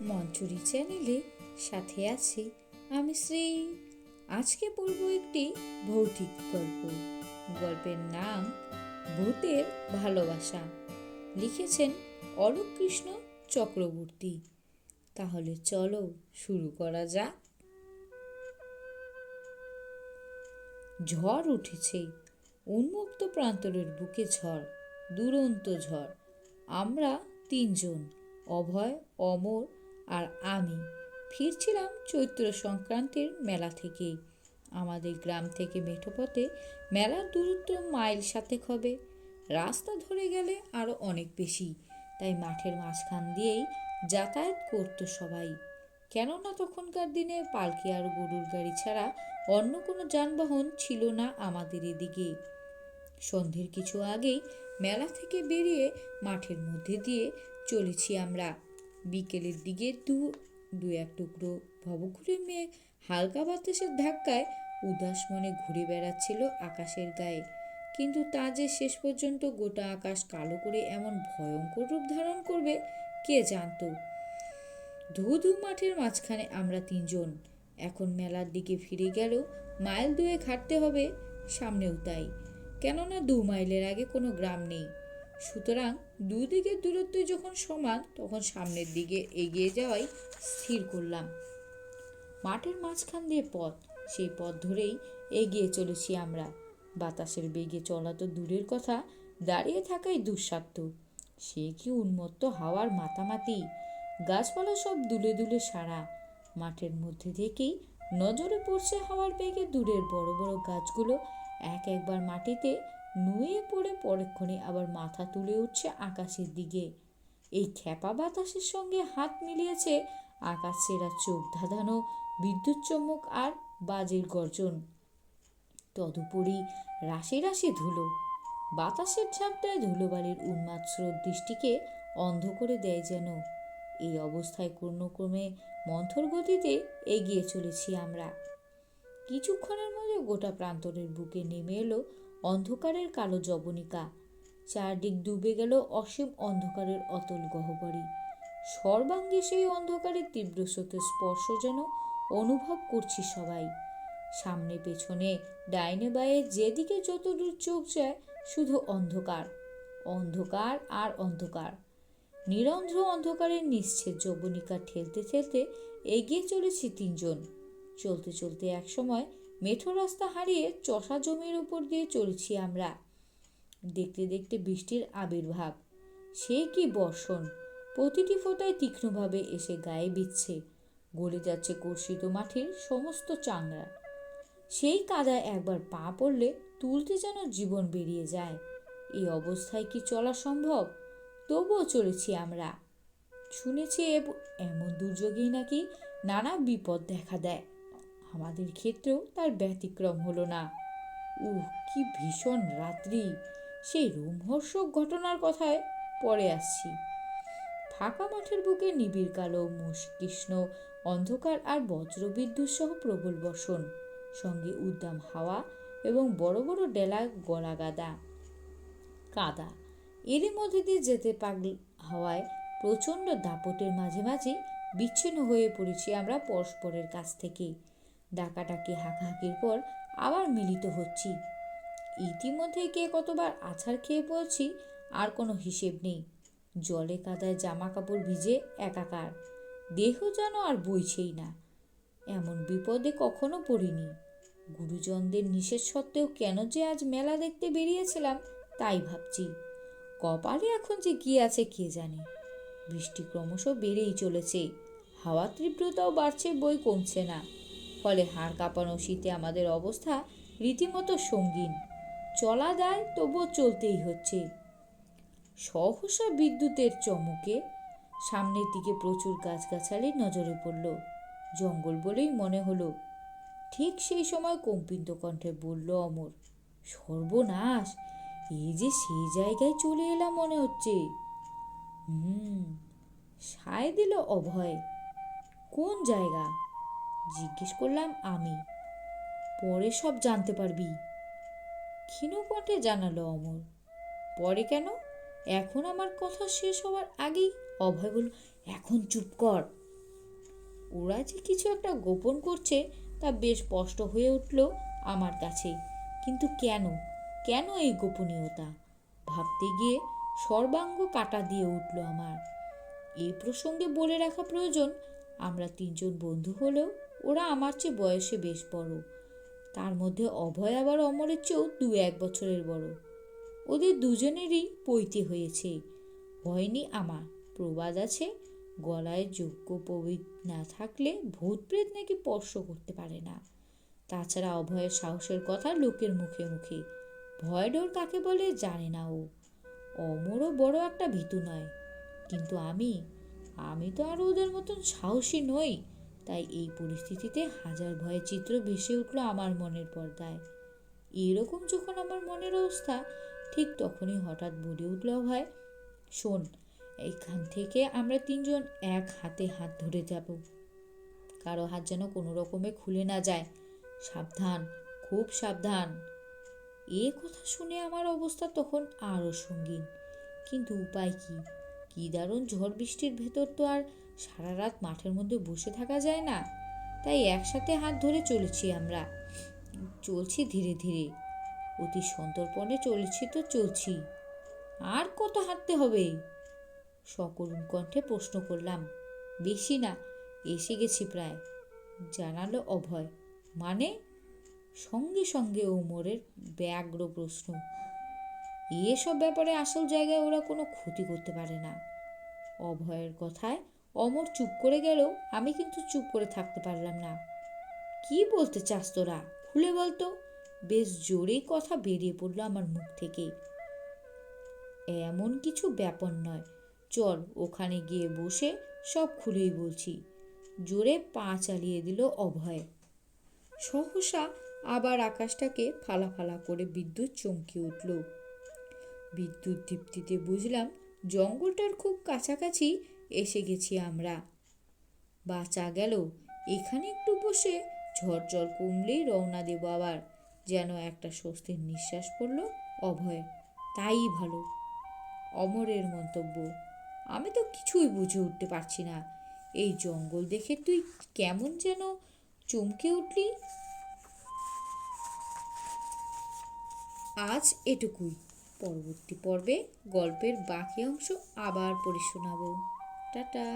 মঞ্চুরি চ্যানেলে সাথে আছি আমি শ্রী। আজকে পড়ব একটি ভৌতিক গল্প। গল্পের নাম ভূতের ভালোবাসা। লিখেছেন অলোক কৃষ্ণ চক্রবর্তী। তাহলে চলো শুরু করা যাক। ঝড় উঠেছে। উন্মুক্ত প্রান্তরের বুকে ঝড়, দুরন্ত ঝড়। আমরা তিনজন, অভয়, অমর আর আমি ফিরছিলাম চৈত্র সংক্রান্তির মেলা থেকে আমাদের গ্রাম থেকে মেঠোপথে মেলার দূরত্ব মাইল সাতেক হবে। রাস্তা ধরে গেলে আরও অনেক বেশি। তাই মাঠের মাঝখান দিয়েই যাতায়াত করতো সবাই। কেননা তখনকার দিনে পালকি আর গরুর গাড়ি ছাড়া অন্য কোনো যানবাহন ছিল না আমাদের এদিকে। সন্ধ্যের কিছু আগেই মেলা থেকে বেরিয়ে মাঠের মধ্যে দিয়ে চলেছি আমরা। বিকেলের দিকে দু দু এক টুকরো ভবঘুরে মেয়ে হালকা বাতাসের ধাক্কায় উদাস মনে ঘুরে বেড়াচ্ছিল আকাশের গায়ে। কিন্তু তা যে শেষ পর্যন্ত গোটা আকাশ কালো করে এমন ভয়ঙ্কর রূপ ধারণ করবে, কে জানতো? ধু ধু মাঠের মাঝখানে আমরা তিনজন। এখন মেলার দিকে ফিরে গেল, মাইল দুয়ে হাঁটতে হবে, সামনেও তাই। কেননা দু মাইলের আগে কোনো গ্রাম নেই। সুতরাং দুদিকের দূরত্ব যখন সমান, তখন সামনের দিকে এগিয়ে যাওয়াই স্থির করলাম। মাঠের মাঝখান দিয়ে পথ, সেই পথ ধরেই এগিয়ে চলেছি আমরা। বাতাসের বেগে চলা তো দূরের কথা, দাঁড়িয়ে থাকাই দুঃসাধ্য। সে কি উন্মত্ত হাওয়ার মাতামাতি? গাছপালা সব দুলে দুলে সারা। মাঠের মধ্যে থেকেই নজরে পড়ছে হাওয়ার বেগে দূরের বড় বড় গাছগুলো। এক একবার মাটিতে নুয়ে পড়ে পরক্ষণে আবার মাথা তুলে উঠছে আকাশের দিকে। এই খ্যাপা বাতাসের সঙ্গে হাত মিলিয়েছে আকাশ ছেঁড়া চোখ ধাঁধানো, বিদ্যুৎ চমক আর বাজের গর্জন। তদুপরি রাশি রাশি ধুলো। বাতাসের ঝাপটায় ধুলোবালির উন্মাদ স্রোত দৃষ্টিকে অন্ধ করে দেয় যেন। এই অবস্থায় ক্রমে মন্থর গতিতে এগিয়ে চলেছি আমরা। কিছুক্ষণের মধ্যে গোটা প্রান্তরের বুকে নেমে এলো অন্ধকারের কালো জবনিকা চারদিক ডুবে গেল অসীম অন্ধকারের অতল গহ্বরী সর্বাঙ্গে সেই অন্ধকারের তীব্র স্রোতের স্পর্শ যেন অনুভব করছি সবাই। সামনে পেছনে, ডাইনে বায়ে, যেদিকে যতদূর চোখ যায়, শুধু অন্ধকার। অন্ধকার আর অন্ধকার। নিরন্ধ্র অন্ধকারের নিশ্ছেদ যৌবনিকা ঠেলতে ঠেলতে এগিয়ে চলেছি তিনজন। চলতে চলতে একসময় মেঠো রাস্তা হারিয়ে চষা জমির উপর দিয়ে চলছি আমরা। দেখতে দেখতে বৃষ্টির আবির্ভাব। সে কি বর্ষণ? প্রতিটি ফোঁটায় তীক্ষ্ণভাবে এসে গায়ে বিচ্ছে গলে যাচ্ছে কর্ষিত মাটির সমস্ত চাংড়া। সেই কাদায় একবার পা পড়লে তুলতে যেন জীবন বেরিয়ে যায়। এই অবস্থায় কি চলা সম্ভব? তবুও চলেছি আমরা। শুনেছি এমন দুর্যোগেই নাকি নানা বিপদ দেখা দেয়। আমাদের ক্ষেত্রেও তার ব্যতিক্রম হলো না। উহ, কি ভীষণ রাত্রি। সেই রোমহর্ষক ঘটনার কথায় পরে আসছি। ফাঁকা মাঠের বুকে নিবিড় কালো কৃষ্ণ, অন্ধকার আর বজ্রবিদ্যুৎ সহ প্রবল বর্ষণ সঙ্গে উদ্দাম হাওয়া এবং বড় বড় ডেলা গড়া গাদা কাদা, এরই মধ্যে দিয়ে যেতে পাগল হওয়ায় প্রচণ্ড দাপটের মাঝে মাঝে বিচ্ছিন্ন হয়ে পড়েছি আমরা পরস্পরের কাছ থেকে। ডাকাডাকি হাঁকাহাঁকির পর আবার মিলিত হচ্ছি। ইতিমধ্যে কে কতবার আছাড় খেয়ে পড়ছি, আর কোনো হিসেব নেই। জলে কাদায় জামা কাপড় ভিজে একাকার। দেহ যেন আর বইছেই না। এমন বিপদে কখনো পড়িনি। গুরুজনদের নিষেধ সত্ত্বেও কেন যে আজ মেলা দেখতে বেরিয়েছিলাম, তাই ভাবছি। কপালে এখন যে কি আছে কে জানে। বৃষ্টি ক্রমশ বেড়েই চলেছে। হাওয়া তীব্রতাও বাড়ছে, বই কমছে না। ফলে হাড় কাঁপানো শীতে আমাদের অবস্থা রীতিমতো সঙ্গীন। চলা যায় তবুও চলতেই হচ্ছে। সহসা বিদ্যুতের চমকে সামনের দিকে প্রচুর গাছগাছালি নজরে পড়ল। জঙ্গল বলেই মনে হলো, ঠিক সেই সময় কম্পিত কণ্ঠে বলল অমর, সর্বনাশ, এই যে সেই জায়গায় চলে এলাম মনে হচ্ছে। হুম, সায় দিল অভয়, কোন জায়গা? জিজ্ঞেস করলাম, আমি? পরে সব জানতে পারবি। ক্ষীণ কণ্ঠে জানালো অমর, পরে কেন? এখন আমার কথা শেষ হওয়ার আগেই? অভয় বলল, এখন চুপ কর। ওরা যে কিছু একটা গোপন করছে তা বেশ স্পষ্ট হয়ে উঠল আমার কাছে, কিন্তু কেন? কেন এই গোপনীয়তা? ভাবতে গিয়ে সর্বাঙ্গ কাটা দিয়ে উঠল আমার। এই প্রসঙ্গে বলে রাখা প্রয়োজন আমরা তিনজন বন্ধু হলেও ওরা আমার চেয়ে বয়সে বেশ বড়। তার মধ্যে অভয় আবার অমরের চেয়েও দু এক বছরের বড়। ওদের দুজনেরই পৈতে হয়েছে। হয়নি আমার। প্রবাদ আছে, গলায় যোগ্য পবিত না থাকলে ভূত প্রেত নাকি স্পর্শ করতে পারে না। তাছাড়া অভয়ের সাহসের কথা লোকের মুখে মুখে। ভয় ডোর কাকে বলে জানে না ও। অমরও বড় একটা ভীতু নয়। কিন্তু আমি আমি তো আর ওদের মতন সাহসী নই। তাই এই পরিস্থিতিতে হাজার ভয়ের চিত্র ভেসে উঠল আমার মনের পর্দায়। এরকম যখন আমার মনের অবস্থা, ঠিক তখনই হঠাৎ বলে উঠল ভয় শোন, এইখান থেকে আমরা তিনজন এক হাতে হাত ধরে যাব। কারও হাত যেন কোনো রকমে খুলে না যায়। সাবধান, খুব সাবধান। এ কথা শুনে আমার অবস্থা তখন আরও সঙ্গীন। কিন্তু উপায় কি? কি দারুণ ঝড় বৃষ্টির ভেতর তো আর সারা রাত মাঠের মধ্যে বসে থাকা যায় না। তাই একসাথে হাত ধরে চলেছি আমরা। চলছি ধীরে ধীরে। অতি সন্তর্পণে চলেছি তো চলছি। আর কত হাঁটতে হবে? সকরুণ কণ্ঠে প্রশ্ন করলাম। বেশি না, এসে গেছি প্রায়। জানালো অভয়। মানে? সঙ্গে সঙ্গে ওমরের ব্যগ্র প্রশ্ন। এসব ব্যাপারে আসল জায়গায় ওরা কোনো ক্ষতি করতে পারে না। অভয়ের কথায় অমর চুপ করে গেল আমি কিন্তু চুপ করে থাকতে পারলাম না। কি বলতে চাস তোরা? খুলে বলতো বেশ জোরেই কথা বেরিয়ে পড়ল আমার মুখ থেকে। এমন কিছু ব্যাপার নয়। চল ওখানে গিয়ে বসে সব খুলেই বলছি। জোরে পা চালিয়ে দিল অভয়। সহসা আবার আকাশটাকে ফালা ফালা করে বিদ্যুৎ চমকে উঠল। বিদ্যুৎ দীপ্তিতে বুঝলাম জঙ্গলটার খুব কাছাকাছি এসে গেছি আমরা। বাঁচা গেল, এখানে একটু বসে ঝড় জল কমলেই রওনা দেবো আবার, যেন একটা স্বস্তির নিঃশ্বাস পড়ল অভয়। তাই ভালো, অমরের মন্তব্য। আমি তো কিছুই বুঝে উঠতে পারছি না। এই জঙ্গল দেখে তুই কেমন যেন চমকে উঠলি। আজ এটুকুই। পরবর্তী পর্বে গল্পের বাকি অংশ আবার পড়ে শোনাবো। টাটা!